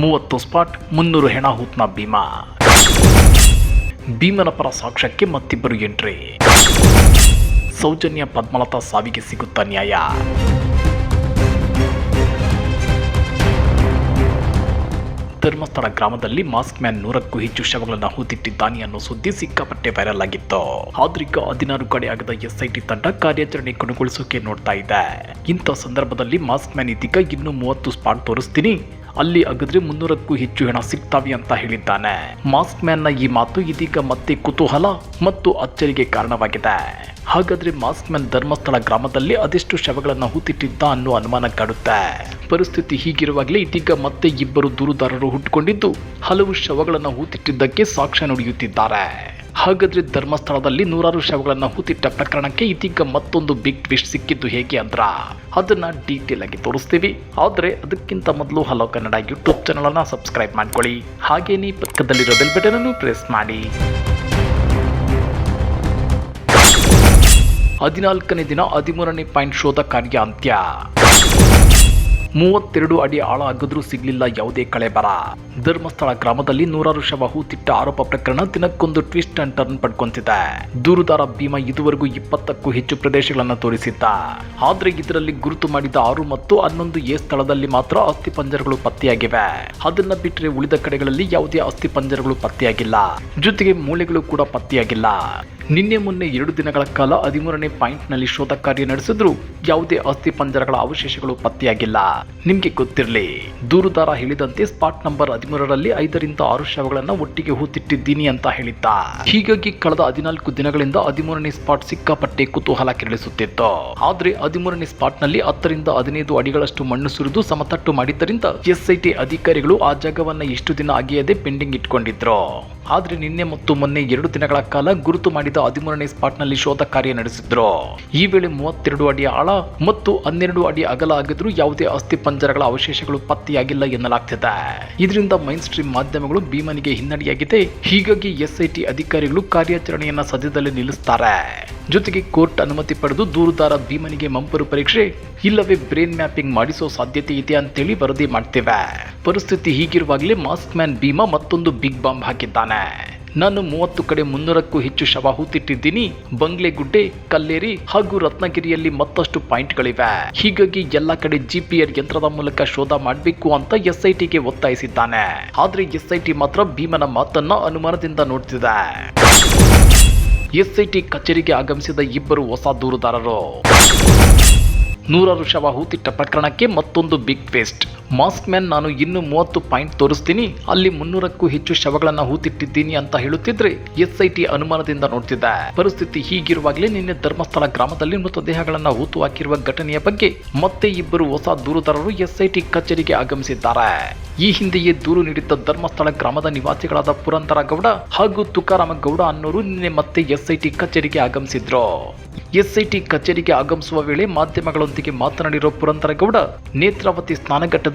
ಮೂವತ್ತು ಸ್ಪಾಟ್ ಮುನ್ನೂರು ಹೆಣ ಹೂತ್ನ ಭೀಮಾ. ಭೀಮನ ಪರ ಸಾಕ್ಷ್ಯಕ್ಕೆ ಮತ್ತಿಬ್ಬರು ಎಂಟ್ರಿ. ಸೌಜನ್ಯ ಪದ್ಮಲತಾ ಸಾವಿಗೆ ಸಿಗುತ್ತಾ ನ್ಯಾಯ. ಧರ್ಮಸ್ಥಳ ಗ್ರಾಮದಲ್ಲಿ ಮಾಸ್ಕ್ ಮ್ಯಾನ್ ನೂರಕ್ಕೂ ಹೆಚ್ಚು ಶವಗಳನ್ನು ಹೂತಿಟ್ಟಿದ್ದಾನೆ ಅನ್ನೋ ಸುದ್ದಿ ಸಿಕ್ಕಾಪಟ್ಟೆ ವೈರಲ್ ಆಗಿತ್ತು. ಆದ್ರೀಗ ಹದಿನಾರು ಕಡೆ ಆಗದ ಎಸ್ಐಟಿ ತಂಡ ಕಾರ್ಯಾಚರಣೆ ಕೊನೆಗೊಳಿಸೋಕೆ ನೋಡ್ತಾ ಇದೆ. ಇಂಥ ಸಂದರ್ಭದಲ್ಲಿ ಮಾಸ್ಕ್ ಮ್ಯಾನ್ ಇದೀಗ ಇನ್ನೂ ಮೂವತ್ತು ಸ್ಪಾಟ್ ತೋರಿಸ್ತೀನಿ. ಅಲ್ಲಿ ಅಗದ್ರೆ ಮುನ್ನೂರಕ್ಕೂ ಹೆಚ್ಚು ಹಣ ಸಿಗ್ತಾವೆ ಅಂತ ಹೇಳಿದ್ದಾನೆ. ಮಾಸ್ಕ್ ಮ್ಯಾನ್ನ ಈ ಮಾತು ಇದೀಗ ಮತ್ತೆ ಕುತೂಹಲ ಮತ್ತು ಅಚ್ಚರಿಗೆ ಕಾರಣವಾಗಿದೆ. ಹಾಗಾದ್ರೆ ಮಾಸ್ಕ್ ಮ್ಯಾನ್ ಧರ್ಮಸ್ಥಳ ಗ್ರಾಮದಲ್ಲಿ ಅದೆಷ್ಟು ಶವಗಳನ್ನು ಹೂತಿಟ್ಟಿದ್ದ ಅನ್ನೋ ಅನುಮಾನ ಕಾಡುತ್ತೆ. ಪರಿಸ್ಥಿತಿ ಹೀಗಿರುವಾಗಲೇ ಇದೀಗ ಮತ್ತೆ ಇಬ್ಬರು ದೂರುದಾರರು ಹುಟ್ಟುಕೊಂಡಿದ್ದು ಹಲವು ಶವಗಳನ್ನು ಹೂತಿಟ್ಟಿದ್ದಕ್ಕೆ ಸಾಕ್ಷ್ಯ ನುಡಿಯುತ್ತಿದ್ದಾರೆ. ಹಾಗಾದ್ರೆ ಧರ್ಮಸ್ಥಳದಲ್ಲಿ ನೂರಾರು ಶವಗಳನ್ನು ಹೂತಿಟ್ಟ ಪ್ರಕರಣಕ್ಕೆ ಇದೀಗ ಮತ್ತೊಂದು ಬಿಗ್ ಟ್ವಿಸ್ಟ್ ಸಿಕ್ಕಿದ್ದು ಹೇಗೆ ಅಂದ್ರ? ಅದನ್ನ ಡೀಟೇಲ್ ಆಗಿ ತೋರಿಸ್ತೀವಿ. ಆದರೆ ಅದಕ್ಕಿಂತ ಮೊದಲು ಹಲೋ ಕನ್ನಡ ಯೂಟ್ಯೂಬ್ ಚಾನಲ್ ಅನ್ನ ಸಬ್ಸ್ಕ್ರೈಬ್ ಮಾಡ್ಕೊಳ್ಳಿ. ಹಾಗೇನೇ ಪಕ್ಕದಲ್ಲಿರೋ ಬೆಲ್ ಬಟನ್ ಅನ್ನು ಪ್ರೆಸ್ ಮಾಡಿ. ಹದಿನಾಲ್ಕನೇ ದಿನ ಹದಿಮೂರನೇ ಪಾಯಿಂಟ್ ಶೋಧ ಕಾರ್ಯ ಅಂತ್ಯ. ಮೂವತ್ತೆರಡು ಅಡಿ ಆಳ ಅಗದ್ರೂ ಸಿಗಲಿಲ್ಲ ಯಾವುದೇ ಕಳೆ ಬರ. ಧರ್ಮಸ್ಥಳ ಗ್ರಾಮದಲ್ಲಿ ನೂರಾರು ಶವ ಹೂತಿಟ್ಟ ಆರೋಪ ಪ್ರಕರಣ ದಿನಕ್ಕೊಂದು ಟ್ವಿಸ್ಟ್ ಅಂಡ್ ಟರ್ನ್ ಪಡ್ಕೊಂತಿದೆ. ದೂರುದಾರ ಭೀಮಾ ಇದುವರೆಗೂ ಇಪ್ಪತ್ತಕ್ಕೂ ಹೆಚ್ಚು ಪ್ರದೇಶಗಳನ್ನು ತೋರಿಸಿದ್ದ. ಆದ್ರೆ ಇದರಲ್ಲಿ ಗುರುತು ಮಾಡಿದ ಆರು ಮತ್ತು ಹನ್ನೊಂದು ಎ ಸ್ಥಳದಲ್ಲಿ ಮಾತ್ರ ಅಸ್ಥಿ ಪಂಜರಗಳು ಪತ್ತೆಯಾಗಿವೆ. ಅದನ್ನ ಬಿಟ್ಟರೆ ಉಳಿದ ಕಡೆಗಳಲ್ಲಿ ಯಾವುದೇ ಅಸ್ಥಿ ಪಂಜರಗಳು ಪತ್ತೆಯಾಗಿಲ್ಲ. ಜೊತೆಗೆ ಮೂಳೆಗಳು ಕೂಡ ಪತ್ತೆಯಾಗಿಲ್ಲ. ನಿನ್ನೆ ಮೊನ್ನೆ ಎರಡು ದಿನಗಳ ಕಾಲ ಹದಿಮೂರನೇ ಪಾಯಿಂಟ್ನಲ್ಲಿ ಶೋಧ ಕಾರ್ಯ ನಡೆಸಿದ್ರು ಯಾವುದೇ ಅಸ್ಥಿ ಪಂಜರಗಳ ಅವಶೇಷಗಳು ಪತ್ತೆಯಾಗಿಲ್ಲ. ನಿಮ್ಗೆ ಗೊತ್ತಿರಲಿ. ದೂರುದಾರ ಹೇಳಿದಂತೆ ಸ್ಪಾಟ್ ನಂಬರ್ ಹದಿಮೂರರಲ್ಲಿ ಐದರಿಂದ ಆರು ಶವಗಳನ್ನು ಒಟ್ಟಿಗೆ ಹೂತಿಟ್ಟಿದ್ದೀನಿ ಅಂತ ಹೇಳಿದ್ದ. ಹೀಗಾಗಿ ಕಳೆದ ಹದಿನಾಲ್ಕು ದಿನಗಳಿಂದ ಹದಿಮೂರನೇ ಸ್ಪಾಟ್ ಸಿಕ್ಕಾಪಟ್ಟೆ ಕುತೂಹಲ ಕೆರಳಿಸುತ್ತಿತ್ತು. ಆದ್ರೆ ಹದಿಮೂರನೇ ಸ್ಪಾಟ್ನಲ್ಲಿ ಹತ್ತರಿಂದ ಹದಿನೈದು ಅಡಿಗಳಷ್ಟು ಮಣ್ಣು ಸುರಿದು ಸಮತಟ್ಟು ಮಾಡಿದ್ದರಿಂದ ಎಸ್ಐಟಿ ಅಧಿಕಾರಿಗಳು ಆ ಜಾಗವನ್ನ ಇಷ್ಟು ದಿನ ಅಗೆಯದೆ ಪೆಂಡಿಂಗ್ ಇಟ್ಕೊಂಡಿದ್ರು. ಆದ್ರೆ ನಿನ್ನೆ ಮತ್ತು ಮೊನ್ನೆ ಎರಡು ದಿನಗಳ ಕಾಲ ಗುರುತು ಮಾಡಿದ ಹದಿಮೂರನೇ ಸ್ಪಾಟ್ನಲ್ಲಿ ಶೋಧ ಕಾರ್ಯ ನಡೆಸಿದ್ರು. ಈ ವೇಳೆ ಮೂವತ್ತೆರಡು ಅಡಿ ಆಳ ಮತ್ತು ಹನ್ನೆರಡು ಅಡಿ ಅಗಲ ಆಗಿದ್ರು ಯಾವುದೇ ಅಸ್ಥಿ ಪಂಜರಗಳ ಅವಶೇಷಗಳು ಪತ್ತೆಯಾಗಿಲ್ಲ ಎನ್ನಲಾಗ್ತಿದೆ. ಇದರಿಂದ ಮೈನ್ ಸ್ಟ್ರೀಮ್ ಮಾಧ್ಯಮಗಳು ಭೀಮನಿಗೆ ಹಿನ್ನಡೆಯಾಗಿದೆ. ಹೀಗಾಗಿ ಎಸ್ಐಟಿ ಅಧಿಕಾರಿಗಳು ಕಾರ್ಯಾಚರಣೆಯನ್ನ ಸದ್ಯದಲ್ಲಿ ನಿಲ್ಲಿಸ್ತಾರೆ. ಜೊತೆಗೆ ಕೋರ್ಟ್ ಅನುಮತಿ ಪಡೆದು ದೂರುದಾರ ಭೀಮನಿಗೆ ಮಂಪರು ಪರೀಕ್ಷೆ, ಇಲ್ಲವೇ ಬ್ರೇನ್ ಮ್ಯಾಪಿಂಗ್ ಮಾಡಿಸೋ ಸಾಧ್ಯತೆ ಇದೆ ಅಂತೇಳಿ ವರದಿ ಮಾಡ್ತೇವೆ. ಪರಿಸ್ಥಿತಿ ಹೀಗಿರುವಾಗಲೇ ಮಾಸ್ಕ್ ಮ್ಯಾನ್ ಭೀಮಾ ಮತ್ತೊಂದು ಬಿಗ್ ಬಾಂಬ್ ಹಾಕಿದ್ದಾನೆ. ನಾನು ಮೂವತ್ತು ಕಡೆ ಮುನ್ನೂರಕ್ಕೂ ಹೆಚ್ಚು ಶವ ಹೂತಿಟ್ಟಿದ್ದೀನಿ. ಬಂಗ್ಲೆಗುಡ್ಡೆ ಕಲ್ಲೇರಿ ಹಾಗೂ ರತ್ನಗಿರಿಯಲ್ಲಿ ಮತ್ತಷ್ಟು ಪಾಯಿಂಟ್ಗಳಿವೆ. ಹೀಗಾಗಿ ಎಲ್ಲ ಕಡೆ ಜಿಪಿಆರ್ ಯಂತ್ರದ ಮೂಲಕ ಶೋಧ ಮಾಡಬೇಕು ಅಂತ ಎಸ್ಐಟಿಗೆ ಒತ್ತಾಯಿಸಿದ್ದಾನೆ. ಆದ್ರೆ ಎಸ್ಐಟಿ ಮಾತ್ರ ಭೀಮನ ಮಾತನ್ನ ಅನುಮಾನದಿಂದ ನೋಡ್ತಿದೆ. ಎಸ್ಐಟಿ ಕಚೇರಿಗೆ ಆಗಮಿಸಿದ ಇಬ್ಬರು ಹೊಸ ದೂರುದಾರರು. ನೂರಾರು ಶವ ಹೂತಿಟ್ಟ ಪ್ರಕರಣಕ್ಕೆ ಮತ್ತೊಂದು ಬಿಗ್ ಟ್ವಿಸ್ಟ್ ಮಾಸ್ಕ್ ಮ್ಯಾನ್ ನಾನು ಇನ್ನು ಮೂವತ್ತು ಪಾಯಿಂಟ್ ತೋರಿಸ್ತೀನಿ. ಅಲ್ಲಿ ಮುನ್ನೂರಕ್ಕೂ ಹೆಚ್ಚು ಶವಗಳನ್ನ ಹೂತಿಟ್ಟಿದ್ದೀನಿ ಅಂತ ಹೇಳುತ್ತಿದ್ರೆ ಎಸ್ಐಟಿ ಅನುಮಾನದಿಂದ ನೋಡ್ತಿದ್ದ. ಪರಿಸ್ಥಿತಿ ಹೀಗಿರುವಾಗಲೇ ನಿನ್ನೆ ಧರ್ಮಸ್ಥಳ ಗ್ರಾಮದಲ್ಲಿ ಮೃತದೇಹಗಳನ್ನ ಹೂತು ಹಾಕಿರುವ ಘಟನೆಯ ಬಗ್ಗೆ ಮತ್ತೆ ಇಬ್ಬರು ಹೊಸ ದೂರುದಾರರು ಎಸ್ಐಟಿ ಕಚೇರಿಗೆ ಆಗಮಿಸಿದ್ದಾರೆ. ಈ ಹಿಂದೆಯೇ ದೂರು ನೀಡಿದ್ದ ಧರ್ಮಸ್ಥಳ ಗ್ರಾಮದ ನಿವಾಸಿಗಳಾದ ಪುರಂದರ ಗೌಡ ಹಾಗೂ ತುಕಾರಾಮ ಗೌಡ ಅನ್ನೋರು ನಿನ್ನೆ ಮತ್ತೆ ಎಸ್ಐಟಿ ಕಚೇರಿಗೆ ಆಗಮಿಸಿದ್ರು. ಎಸ್ಐಟಿ ಕಚೇರಿಗೆ ಆಗಮಿಸುವ ವೇಳೆ ಮಾಧ್ಯಮಗಳೊಂದಿಗೆ ಮಾತನಾಡಿರೋ ಪುರಂದರ ಗೌಡ ನೇತ್ರಾವತಿ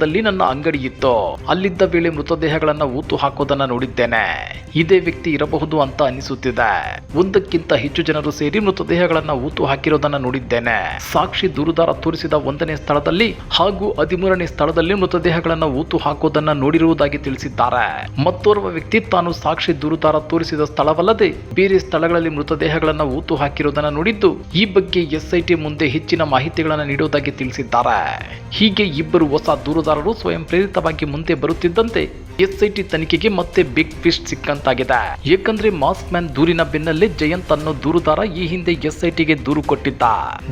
ಸ್ನಾನಘಟ್ಟದಲ್ಲಿ ನನ್ನ ಅಂಗಡಿ ಇತ್ತು. ಅಲ್ಲಿದ್ದ ವೇಳೆ ಮೃತದೇಹಗಳನ್ನ ಊತು ಹಾಕೋದನ್ನ ನೋಡಿದ್ದೇನೆ. ಇದೇ ವ್ಯಕ್ತಿ ಇರಬಹುದು ಅಂತ ಅನಿಸುತ್ತಿದೆ. ಒಂದಕ್ಕಿಂತ ಹೆಚ್ಚು ಜನರು ಸೇರಿ ಮೃತದೇಹಗಳನ್ನ ಊತು ಹಾಕಿರೋದನ್ನ ನೋಡಿದ್ದೇನೆ. ಸಾಕ್ಷಿ ದೂರುದಾರ ತೋರಿಸಿದ ಒಂದನೇ ಸ್ಥಳದಲ್ಲಿ ಹಾಗೂ ಹದಿಮೂರನೇ ಸ್ಥಳದಲ್ಲಿ ಮೃತದೇಹಗಳನ್ನ ಊತು ಹಾಕೋದನ್ನ ನೋಡಿರುವುದಾಗಿ ತಿಳಿಸಿದ್ದಾರೆ. ಮತ್ತೋರ್ವ ವ್ಯಕ್ತಿ ತಾನು ಸಾಕ್ಷಿ ದೂರುದಾರ ತೋರಿಸಿದ ಸ್ಥಳವಲ್ಲದೆ ಬೇರೆ ಸ್ಥಳಗಳಲ್ಲಿ ಮೃತದೇಹಗಳನ್ನ ಊತು ಹಾಕಿರೋದನ್ನ ನೋಡಿದ್ದು, ಈ ಬಗ್ಗೆ ಎಸ್ಐಟಿ ಮುಂದೆ ಹೆಚ್ಚಿನ ಮಾಹಿತಿಗಳನ್ನು ನೀಡುವುದಾಗಿ ತಿಳಿಸಿದ್ದಾರೆ. ಹೀಗೆ ಇಬ್ಬರು ಹೊಸ ದೂರುದಾರರು ಸ್ವಯಂ ಪ್ರೇರಿತವಾಗಿ ಮುಂದೆ ಬರುತ್ತಿದ್ದಂತೆ ಎಸ್ಐಟಿ ತನಿಖೆಗೆ ಮತ್ತೆ ಬಿಗ್ ಫಿಸ್ಟ್ ಸಿಕ್ಕಂತಾಗಿದೆ. ಏಕೆಂದ್ರೆ ಮಾಸ್ಕ್ ಮ್ಯಾನ್ ದೂರಿನ ಬೆನ್ನಲ್ಲೇ ಜಯಂತ್ ಅನ್ನೋ ದೂರುದಾರ ಈ ಹಿಂದೆ ಎಸ್ಐಟಿಗೆ ದೂರು ಕೊಟ್ಟಿದ್ದ.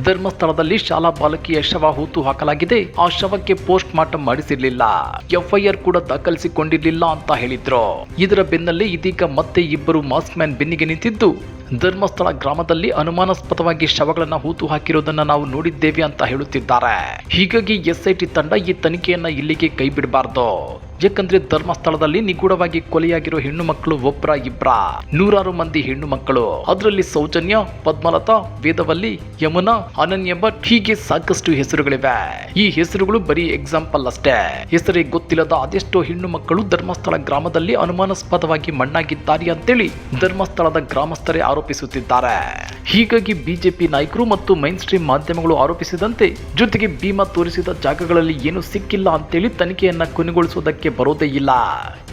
ಧರ್ಮಸ್ಥಳದಲ್ಲಿ ಶಾಲಾ ಬಾಲಕಿಯ ಶವ ಹೂತು ಹಾಕಲಾಗಿದೆ. ಆ ಶವಕ್ಕೆ ಪೋಸ್ಟ್ ಮಾರ್ಟಮ್ ಮಾಡಿಸಿರ್ಲಿಲ್ಲ. ಎಫ್ಐಆರ್ ಕೂಡ ದಾಖಲಿಸಿಕೊಂಡಿರ್ಲಿಲ್ಲ ಅಂತ ಹೇಳಿದ್ರು. ಇದರ ಬೆನ್ನಲ್ಲೇ ಇದೀಗ ಮತ್ತೆ ಇಬ್ಬರು ಮಾಸ್ಕ್ ಮ್ಯಾನ್ ಬೆನ್ನಿಗೆ ನಿಂತಿದ್ದು. ಧರ್ಮಸ್ಥಳ ಗ್ರಾಮದಲ್ಲಿ ಅನುಮಾನಾಸ್ಪದವಾಗಿ ಶವಗಳನ್ನ ಹೂತು ಹಾಕಿರೋದನ್ನ ನಾವು ನೋಡಿದ್ದೇವೆ ಅಂತ ಹೇಳುತ್ತಿದ್ದಾರೆ. ಹೀಗಾಗಿ ಎಸ್ಐಟಿ ತಂಡ ಈ ತನಿಖೆಯನ್ನ ಇಲ್ಲಿಗೆ ಕೈ ಬಿಡಬಾರ್ದು. ಯಾಕಂದ್ರೆ ಧರ್ಮಸ್ಥಳದಲ್ಲಿ ನಿಗೂಢವಾಗಿ ಕೊಲೆಯಾಗಿರೋ ಹೆಣ್ಣು ಮಕ್ಕಳು ಒಬ್ರ ಇಬ್ರ. ನೂರಾರು ಮಂದಿ ಹೆಣ್ಣು ಮಕ್ಕಳು. ಅದರಲ್ಲಿ ಸೌಜನ್ಯ, ಪದ್ಮಲತಾ, ವೇದವಲ್ಲಿ, ಯಮುನಾ, ಅನನ್ಯ ಭಟ್ ಹೀಗೆ ಸಾಕಷ್ಟು ಹೆಸರುಗಳಿವೆ. ಈ ಹೆಸರುಗಳು ಬರೀ ಎಕ್ಸಾಂಪಲ್ ಅಷ್ಟೇ. ಹೆಸರೇ ಗೊತ್ತಿಲ್ಲದ ಅದೆಷ್ಟೋ ಹೆಣ್ಣು ಮಕ್ಕಳು ಧರ್ಮಸ್ಥಳ ಗ್ರಾಮದಲ್ಲಿ ಅನುಮಾನಾಸ್ಪದವಾಗಿ ಮಣ್ಣಾಗಿದ್ದಾರೆ ಅಂತೇಳಿ ಧರ್ಮಸ್ಥಳದ ಗ್ರಾಮಸ್ಥರೇ ಆರೋಪಿಸುತ್ತಿದ್ದಾರೆ. ಹೀಗಾಗಿ ಬಿಜೆಪಿ ನಾಯಕರು ಮತ್ತು ಮೈನ್ ಸ್ಟ್ರೀಮ್ ಮಾಧ್ಯಮಗಳು ಆರೋಪಿಸಿದಂತೆ ಜೊತೆಗೆ ಭೀಮಾ ತೋರಿಸಿದ ಜಾಗಗಳಲ್ಲಿ ಏನು ಸಿಕ್ಕಿಲ್ಲ ಅಂತೇಳಿ ತನಿಖೆಯನ್ನ ಕೊನೆಗೊಳಿಸುವುದಕ್ಕೆ ಬರೋದೇ ಇಲ್ಲ.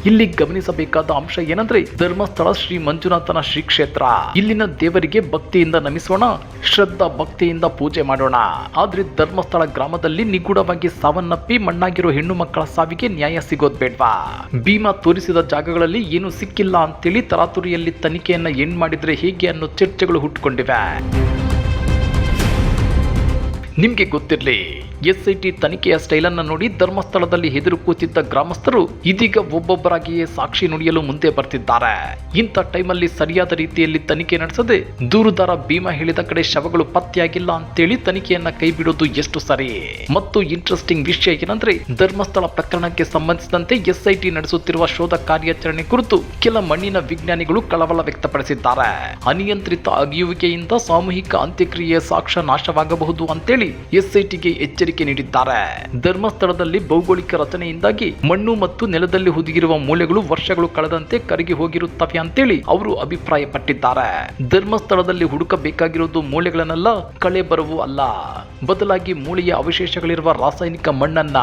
ಇಲ್ಲಿ ಗಮನಿಸಬೇಕಾದ ಅಂಶ ಏನಂದ್ರೆ ಧರ್ಮಸ್ಥಳ ಶ್ರೀ ಮಂಜುನಾಥನ ಶ್ರೀ ಕ್ಷೇತ್ರ. ಇಲ್ಲಿನ ದೇವರಿಗೆ ಭಕ್ತಿಯಿಂದ ನಮಿಸೋಣ, ಶ್ರದ್ಧಾ ಭಕ್ತಿಯಿಂದ ಪೂಜೆ ಮಾಡೋಣ. ಆದ್ರೆ ಧರ್ಮಸ್ಥಳ ಗ್ರಾಮದಲ್ಲಿ ನಿಗೂಢವಾಗಿ ಸಾವನ್ನಪ್ಪಿ ಮಣ್ಣಾಗಿರೋ ಹೆಣ್ಣು ಮಕ್ಕಳ ಸಾವಿಗೆ ನ್ಯಾಯ ಸಿಗೋದ್ ಬೇಡ್ವಾ ಭೀಮಾ ತೋರಿಸಿದ ಜಾಗಗಳಲ್ಲಿ ಏನು ಸಿಕ್ಕಿಲ್ಲ ಅಂತೇಳಿ ತರಾತುರಿಯಲ್ಲಿ ತನಿಖೆಯನ್ನ ಏನ್ ಮಾಡಿದ್ರೆ ಹೇಗೆ ಅನ್ನೋ ಚರ್ಚೆಗಳು ಹುಟ್ಟುಕೊಂಡಿವೆ ನಿಮ್ಗೆ ಗೊತ್ತಿರ್ಲಿ ಎಸ್ ಐ ಟಿ ತನಿಖೆಯ ಸ್ಟೈಲನ್ನು ನೋಡಿ ಧರ್ಮಸ್ಥಳದಲ್ಲಿ ಹೆದರು ಕೂತಿದ್ದ ಗ್ರಾಮಸ್ಥರು ಇದೀಗ ಒಬ್ಬೊಬ್ಬರಾಗಿಯೇ ಸಾಕ್ಷಿ ನುಡಿಯಲು ಮುಂದೆ ಬರ್ತಿದ್ದಾರೆ. ಇಂಥ ಟೈಮಲ್ಲಿ ಸರಿಯಾದ ರೀತಿಯಲ್ಲಿ ತನಿಖೆ ನಡೆಸದೆ ದೂರುದಾರ ಭೀಮಾ ಹೇಳಿದ ಕಡೆ ಶವಗಳು ಪತ್ತೆಯಾಗಿಲ್ಲ ಅಂತೇಳಿ ತನಿಖೆಯನ್ನ ಕೈಬಿಡೋದು ಎಷ್ಟು ಸರಿ? ಮತ್ತು ಇಂಟ್ರೆಸ್ಟಿಂಗ್ ವಿಷಯ ಏನಂದ್ರೆ ಧರ್ಮಸ್ಥಳ ಪ್ರಕರಣಕ್ಕೆ ಸಂಬಂಧಿಸಿದಂತೆ ಎಸ್ಐಟಿ ನಡೆಸುತ್ತಿರುವ ಶೋಧ ಕಾರ್ಯಾಚರಣೆ ಕುರಿತು ಕೆಲ ಮಣ್ಣಿನ ವಿಜ್ಞಾನಿಗಳು ಕಳವಳ ವ್ಯಕ್ತಪಡಿಸಿದ್ದಾರೆ. ಅನಿಯಂತ್ರಿತ ಅಗಿಯುವಿಕೆಯಿಂದ ಸಾಮೂಹಿಕ ಅಂತ್ಯಕ್ರಿಯೆಯ ಸಾಕ್ಷ್ಯ ನಾಶವಾಗಬಹುದು ಅಂತೇಳಿ ಎಸ್ಐಟಿಗೆ ಎಚ್ಚರಿಕೆ ನೀಡಿದ್ದಾರೆ. ಧರ್ಮಸ್ಥಳದಲ್ಲಿ ಭೌಗೋಳಿಕ ರಚನೆಯಿಂದಾಗಿ ಮಣ್ಣು ಮತ್ತು ನೆಲದಲ್ಲಿ ಹುದುಗಿರುವ ಮೂಲೆಗಳು ವರ್ಷಗಳು ಕಳೆದಂತೆ ಕರಗಿ ಹೋಗಿರುತ್ತವೆ ಅಂತೇಳಿ ಅವರು ಅಭಿಪ್ರಾಯಪಟ್ಟಿದ್ದಾರೆ. ಧರ್ಮಸ್ಥಳದಲ್ಲಿ ಹುಡುಕಬೇಕಾಗಿರುವುದು ಮೂಲೆಗಳನ್ನೆಲ್ಲ, ಕಳೆ ಬರವು ಅಲ್ಲ. ಬದಲಾಗಿ ಮೂಳೆಯ ಅವಶೇಷಗಳಿರುವ ರಾಸಾಯನಿಕ ಮಣ್ಣನ್ನ,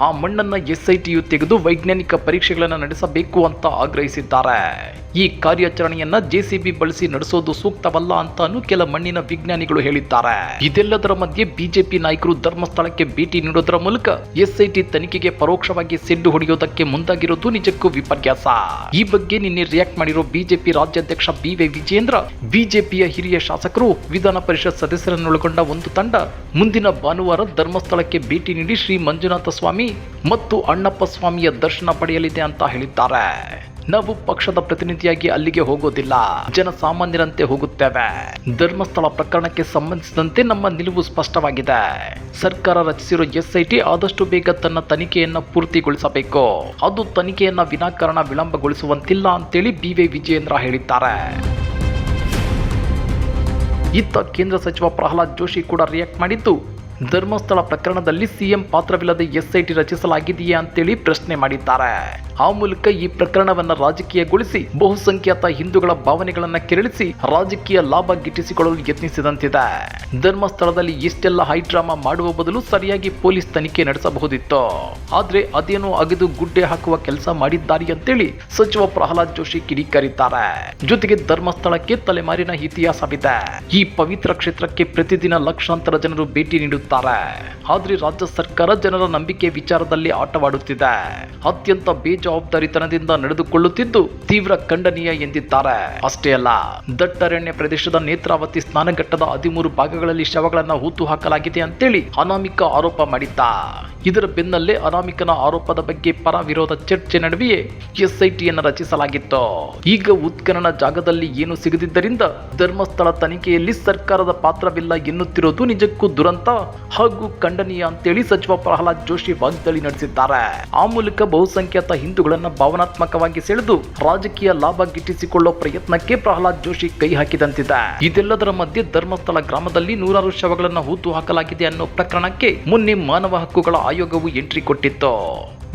ಆ ಮಣ್ಣನ್ನ ಎಸ್ಐಟಿಯು ತೆಗೆದು ವೈಜ್ಞಾನಿಕ ಪರೀಕ್ಷೆಗಳನ್ನು ನಡೆಸಬೇಕು ಅಂತ ಆಗ್ರಹಿಸಿದ್ದಾರೆ. ಈ ಕಾರ್ಯಾಚರಣೆಯನ್ನ ಜೆಸಿಬಿ ಬಳಸಿ ನಡೆಸೋದು ಸೂಕ್ತವಲ್ಲ ಅಂತ ಕೆಲ ಮಣ್ಣಿನ ವಿಜ್ಞಾನಿಗಳು ಹೇಳಿದ್ದಾರೆ. ಇದೆಲ್ಲದರ ಮಧ್ಯೆ ಬಿಜೆಪಿ ನಾಯಕರು ಧರ್ಮಸ್ಥಳಕ್ಕೆ ಭೇಟಿ ನೀಡೋದರ ಮೂಲಕ ಎಸ್ಐಟಿ ತನಿಖೆಗೆ ಪರೋಕ್ಷವಾಗಿ ಸೆಡ್ಡು ಹೊಡೆಯೋದಕ್ಕೆ ಮುಂದಾಗಿರೋದು ನಿಜಕ್ಕೂ ವಿಪರ್ಯಾಸ. ಈ ಬಗ್ಗೆ ನಿನ್ನೆ ರಿಯಾಕ್ಟ್ ಮಾಡಿರೋ ಬಿಜೆಪಿ ರಾಜ್ಯಾಧ್ಯಕ್ಷ ಬಿ ವೈ ವಿಜೇಂದ್ರ ಬಿಜೆಪಿಯ ಹಿರಿಯ ಶಾಸಕರು ವಿಧಾನ ಪರಿಷತ್ ಸದಸ್ಯರನ್ನೊಳಗೊಂಡ ಒಂದು ತಂಡ ಮುಂದಿನ ಭಾನುವಾರ ಧರ್ಮಸ್ಥಳಕ್ಕೆ ಭೇಟಿ ನೀಡಿ ಶ್ರೀ ಮಂಜುನಾಥ ಸ್ವಾಮಿ ಮತ್ತು ಅಣ್ಣಪ್ಪ ಸ್ವಾಮಿಯ ದರ್ಶನ ಪಡೆಯಲಿದೆ ಅಂತ ಹೇಳಿದ್ದಾರೆ. ನಾವು ಪಕ್ಷದ ಪ್ರತಿನಿಧಿಯಾಗಿ ಅಲ್ಲಿಗೆ ಹೋಗೋದಿಲ್ಲ. ಜನಸಾಮಾನ್ಯರಂತೆ ಹೋಗುತ್ತೇವೆ. ಧರ್ಮಸ್ಥಳ ಪ್ರಕರಣಕ್ಕೆ ಸಂಬಂಧಿಸಿದಂತೆ ನಮ್ಮ ನಿಲುವು ಸ್ಪಷ್ಟವಾಗಿದೆ. ಸರ್ಕಾರ ರಚಿಸಿರೋ ಎಸ್ಐಟಿ ಆದಷ್ಟು ಬೇಗ ತನ್ನ ತನಿಖೆಯನ್ನ ಪೂರ್ತಿಗೊಳಿಸಬೇಕು. ಅದು ತನಿಖೆಯನ್ನ ವಿನಾಕಾರಣ ವಿಳಂಬಗೊಳಿಸುವಂತಿಲ್ಲ ಅಂತೇಳಿ ಬಿ ವೈ ವಿಜಯೇಂದ್ರ ಹೇಳಿದ್ದಾರೆ. ಇತ್ತ ಕೇಂದ್ರ ಸಚಿವ ಪ್ರಹ್ಲಾದ್ ಜೋಶಿ ಕೂಡ ರಿಯಾಕ್ಟ್ ಮಾಡಿದ್ದು. ಧರ್ಮಸ್ಥಳ ಪ್ರಕರಣದಲ್ಲಿ ಸಿಎಂ ಪಾತ್ರವಿಲ್ಲದೆ ಎಸ್ಐಟಿ ರಚಿಸಲಾಗಿದೆಯೇ ಅಂತೇಳಿ ಪ್ರಶ್ನೆ ಮಾಡಿದ್ದಾರೆ. ಆ ಮೂಲಕ ಈ ಪ್ರಕರಣವನ್ನ ರಾಜಕೀಯಗೊಳಿಸಿ, ಬಹುಸಂಖ್ಯಾತ ಹಿಂದೂಗಳ ಭಾವನೆಗಳನ್ನ ಕೆರಳಿಸಿ, ರಾಜಕೀಯ ಲಾಭ ಗಿಟ್ಟಿಸಿಕೊಳ್ಳಲು ಯತ್ನಿಸಿದಂತಿದೆ. ಧರ್ಮಸ್ಥಳದಲ್ಲಿ ಇಷ್ಟೆಲ್ಲ ಹೈಡ್ರಾಮಾ ಮಾಡುವ ಬದಲು ಸರಿಯಾಗಿ ಪೊಲೀಸ್ ತನಿಖೆ ನಡೆಸಬಹುದಿತ್ತು. ಆದ್ರೆ ಅದೇನೋ ಅಗೆದು ಗುಡ್ಡೆ ಹಾಕುವ ಕೆಲಸ ಮಾಡಿದ್ದಾರೆ ಅಂತೇಳಿ ಸಚಿವ ಪ್ರಹ್ಲಾದ್ ಜೋಶಿ ಕಿಡಿಕಾರಿದ್ದಾರೆ. ಜೊತೆಗೆ ಧರ್ಮಸ್ಥಳಕ್ಕೆ ತಲೆಮಾರಿನ ಇತಿಹಾಸವಿದೆ. ಈ ಪವಿತ್ರ ಕ್ಷೇತ್ರಕ್ಕೆ ಪ್ರತಿದಿನ ಲಕ್ಷಾಂತರ ಜನರು ಭೇಟಿ ನೀಡುತ್ತಾರೆ. ಆದ್ರೆ ರಾಜ್ಯ ಸರ್ಕಾರ ಜನರ ನಂಬಿಕೆ ವಿಚಾರದಲ್ಲಿ ಆಟವಾಡುತ್ತಿದೆ. ಅತ್ಯಂತ ಬೇಜವಾಬ್ದಾರಿತನದಿಂದ ನಡೆದುಕೊಳ್ಳುತ್ತಿದ್ದು ತೀವ್ರ ಖಂಡನೀಯ ಎಂದಿದ್ದಾರೆ. ಅಷ್ಟೇ ಅಲ್ಲ ದಟ್ಟರಣ್ಯ ಪ್ರದೇಶದ ನೇತ್ರಾವತಿ ಸ್ನಾನಘಟ್ಟದ ಹದಿಮೂರು ಭಾಗಗಳಲ್ಲಿ ಶವಗಳನ್ನ ಹೂತು ಹಾಕಲಾಗಿದೆ ಅಂತೇಳಿ ಅನಾಮಿಕ ಆರೋಪ ಮಾಡಿದ್ದ. ಇದರ ಬೆನ್ನಲ್ಲೇ ಅನಾಮಿಕನ ಆರೋಪದ ಬಗ್ಗೆ ಪರ ವಿರೋಧ ಚರ್ಚೆ ನಡುವೆಯೇ ಎಸ್ಐಟಿಯನ್ನು ರಚಿಸಲಾಗಿತ್ತು. ಈಗ ಉತ್ಖನನ ಜಾಗದಲ್ಲಿ ಏನು ಸಿಗದಿದ್ದರಿಂದ ಧರ್ಮಸ್ಥಳ ತನಿಖೆಯಲ್ಲಿ ಸರ್ಕಾರದ ಪಾತ್ರವಿಲ್ಲ ಎನ್ನುತ್ತಿರೋದು ನಿಜಕ್ಕೂ ದುರಂತ. ಹಾಗೂ ಖಂಡನೀಯ ಅಂತೇಳಿ ಸಚಿವ ಪ್ರಹ್ಲಾದ್ ಜೋಶಿ ವಾಗ್ದಾಳಿ ನಡೆಸಿದ್ದಾರೆ. ಆ ಮೂಲಕ ಬಹುಸಂಖ್ಯಾತ ಹಿಂದೂಗಳನ್ನ ಭಾವನಾತ್ಮಕವಾಗಿ ಸೆಳೆದು ರಾಜಕೀಯ ಲಾಭ ಗಿಟ್ಟಿಸಿಕೊಳ್ಳೋ ಪ್ರಯತ್ನಕ್ಕೆ ಪ್ರಹ್ಲಾದ್ ಜೋಶಿ ಕೈ ಹಾಕಿದಂತಿದೆ. ಇದೆಲ್ಲದರ ಮಧ್ಯೆ ಧರ್ಮಸ್ಥಳ ಗ್ರಾಮದಲ್ಲಿ ನೂರಾರು ಶವಗಳನ್ನ ಹೂತು ಹಾಕಲಾಗಿದೆ ಅನ್ನೋ ಪ್ರಕರಣಕ್ಕೆ ಮೊನ್ನೆ ಮಾನವ ಹಕ್ಕುಗಳ ಆಯೋಗವು ಎಂಟ್ರಿ ಕೊಟ್ಟಿತ್ತು.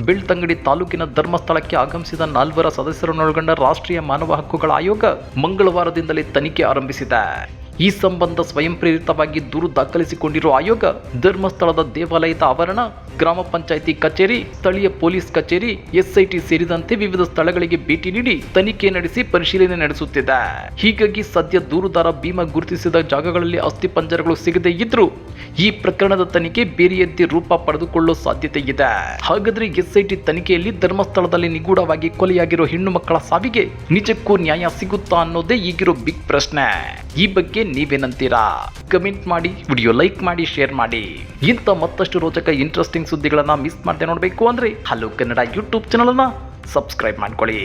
ಬೆಳ್ತಂಗಡಿ ತಾಲೂಕಿನ ಧರ್ಮಸ್ಥಳಕ್ಕೆ ಆಗಮಿಸಿದ ನಾಲ್ವರ ಸದಸ್ಯರನ್ನೊಳಗೊಂಡ ರಾಷ್ಟ್ರೀಯ ಮಾನವ ಹಕ್ಕುಗಳ ಆಯೋಗ ಮಂಗಳವಾರದಿಂದಲೇ ತನಿಖೆ ಆರಂಭಿಸಿದೆ. ಈ ಸಂಬಂಧ ಸ್ವಯಂ ಪ್ರೇರಿತವಾಗಿ ದೂರು ದಾಖಲಿಸಿಕೊಂಡಿರುವ ಆಯೋಗ ಧರ್ಮಸ್ಥಳದ ದೇವಾಲಯದ ಆವರಣ, ಗ್ರಾಮ ಪಂಚಾಯಿತಿ ಕಚೇರಿ, ಸ್ಥಳೀಯ ಪೊಲೀಸ್ ಕಚೇರಿ, ಎಸ್ಐಟಿ ಸೇರಿದಂತೆ ವಿವಿಧ ಸ್ಥಳಗಳಿಗೆ ಭೇಟಿ ನೀಡಿ ತನಿಖೆ ನಡೆಸಿ ಪರಿಶೀಲನೆ ನಡೆಸುತ್ತಿದೆ. ಹೀಗಾಗಿ ಸದ್ಯ ದೂರುದಾರ ಭೀಮಾ ಗುರುತಿಸಿದ ಜಾಗಗಳಲ್ಲಿ ಅಸ್ಥಿಪಂಜರಗಳು ಸಿಗದೇ ಇದ್ರೂ ಈ ಪ್ರಕರಣದ ತನಿಖೆ ಬೇರೆಯದ್ದೇ ರೂಪ ಪಡೆದುಕೊಳ್ಳೋ ಸಾಧ್ಯತೆ ಇದೆ. ಹಾಗಾದ್ರೆ ಎಸ್ಐಟಿ ತನಿಖೆಯಲ್ಲಿ ಧರ್ಮಸ್ಥಳದಲ್ಲಿ ನಿಗೂಢವಾಗಿ ಕೊಲೆಯಾಗಿರೋ ಹೆಣ್ಣು ಮಕ್ಕಳ ಸಾವಿಗೆ ನಿಜಕ್ಕೂ ನ್ಯಾಯ ಸಿಗುತ್ತಾ ಅನ್ನೋದೇ ಈಗಿರೋ ಬಿಗ್ ಪ್ರಶ್ನೆ. ಈ ಬಗ್ಗೆ ನೀವೇನಂತೀರಾ? ಕಮೆಂಟ್ ಮಾಡಿ ವಿಡಿಯೋ ಲೈಕ್ ಮಾಡಿ ಶೇರ್ ಮಾಡಿ. ಇಂಥ ಮತ್ತಷ್ಟು ರೋಚಕ ಇಂಟ್ರೆಸ್ಟಿಂಗ್ ಸುದ್ದಿಗಳನ್ನ ಮಿಸ್ ಮಾಡದೆ ನೋಡಬೇಕು ಅಂದ್ರೆ ಹಲೋ ಕನ್ನಡ ಯೂಟ್ಯೂಬ್ ಚಾನಲ್ ಅನ್ನ ಸಬ್ಸ್ಕ್ರೈಬ್ ಮಾಡ್ಕೊಳ್ಳಿ.